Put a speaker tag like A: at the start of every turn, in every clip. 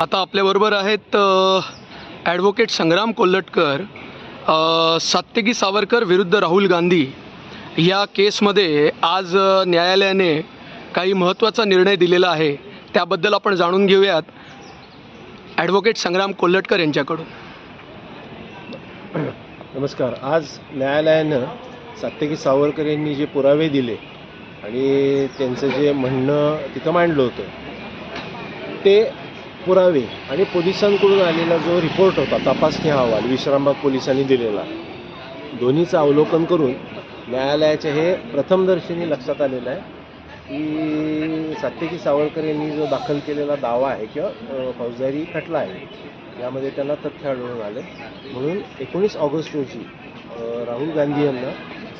A: आता आपल्याबरोबर आहेत ॲडव्होकेट संग्राम कोल्हटकर सात्यकी सावरकर विरुद्ध राहुल गांधी. या केसमध्ये आज न्यायालयाने काही महत्त्वाचा निर्णय दिलेला आहे त्याबद्दल आपण जाणून घेऊयात. ॲडव्होकेट संग्राम कोल्हटकर यांच्याकडून.
B: नमस्कार. आज न्यायालयानं सात्यकी सावरकर यांनी जे पुरावे दिले आणि त्यांचं जे म्हणणं तिथं मांडलं होतं ते पुरावे आणि पोलिसांकडून आलेला जो रिपोर्ट होता तपासणी अहवाल विश्रामबाग पोलिसांनी दिलेला. दोन्हीचं अवलोकन करून न्यायालयाच्या हे प्रथमदर्शनी लक्षात आलेलं आहे की सात्यकी सावरकर यांनी जो दाखल केलेला दावा आहे किंवा फौजदारी खटला आहे यामध्ये त्यांना तथ्य आढळून आले. म्हणून एकोणीस ऑगस्ट रोजी राहुल गांधी यांना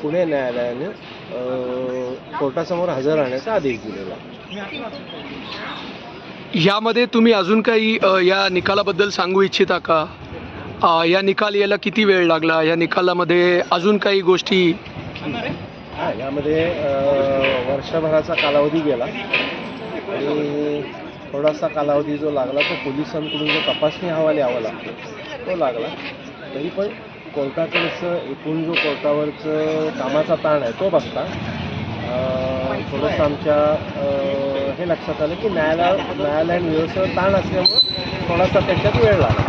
B: पुणे न्यायालयाने कोर्टासमोर हजर राहण्याचा आदेश दिलेला.
A: यामध्ये तुम्ही अजून काही या निकालाबद्दल सांगू इच्छिता का? या निकाल यायला किती वेळ लागला? या निकालामध्ये अजून काही गोष्टी?
B: हा यामध्ये अ, वर्षभराचा कालावधी गेला. आणि थोडासा कालावधी जो लागला तो पोलिसांकडून जो तपासणी अहवाल यावा लागतो तो लागला. तरी पण कोर्टाकडचं एकूण जो कोर्टावरचं कामाचा ताण आहे तो बघता. अ, थोडंसं आमच्या अ, हे लक्षात आलं की न्यायालय न्यायालयीन व्यवस्थेवर ताण असल्यामुळं थोडासा त्याच्यात वेळ लागला.